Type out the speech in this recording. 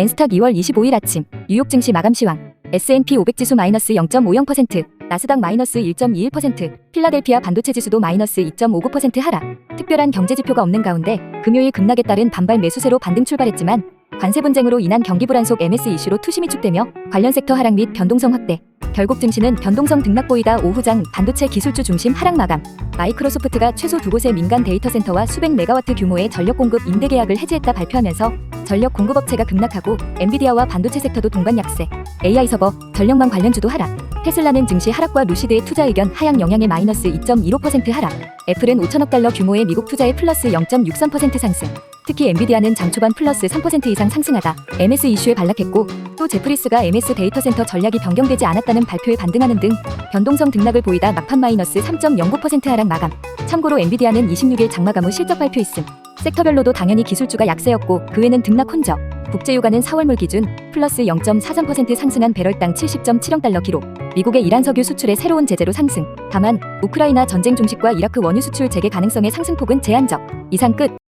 엔스탁 2월 25일 아침 뉴욕 증시 마감 시황 S&P 500 지수 마이너스 0.50%, 나스닥 마이너스 1.21%, 필라델피아 반도체 지수도 마이너스 2.59% 하락. 특별한 경제 지표가 없는 가운데 금요일 급락에 따른 반발 매수세로 반등 출발했지만 관세 분쟁으로 인한 경기 불안 속 MS 이슈로 투심이 축되며 관련 섹터 하락 및 변동성 확대. 결국 증시는 변동성 등락 보이다 오후장 반도체 기술주 중심 하락 마감. 마이크로소프트가 최소 두 곳의 민간 데이터 센터와 수백 메가와트 규모의 전력 공급 임대 계약을 해지했다 발표하면서 전력 공급 업체가 급락하고 엔비디아와 반도체 섹터도 동반 약세. AI 서버, 전력망 관련주도 하락. 테슬라는 증시 하락과 루시드의 투자 의견 하향 영향의 마이너스 2.15% 하락. 애플은 5천억 달러 규모의 미국 투자의 플러스 0.63% 상승. 특히 엔비디아는 장 초반 플러스 3% 이상 상승하다 MS 이슈에 반락했고 또 제프리스가 MS 데이터 센터 전략이 변경되지 않았다는 발표에 반등하는 등 변동성 등락을 보이다 막판 마이너스 3.09% 하락 마감. 참고로 엔비디아는 26일 장마감 후 실적 발표 있음. 섹터별로도 당연히 기술주가 약세였고 그 외는 등락 혼적. 국제유가는 4월물 기준 플러스 0.43% 상승한 배럴당 70.7억 달러 기록. 미국의 이란 석유 수출의 새로운 제재로 상승. 다만 우크라이나 전쟁 종식과 이라크 원유 수출 재개 가능성의 상승폭은 제한적. 이상 끝.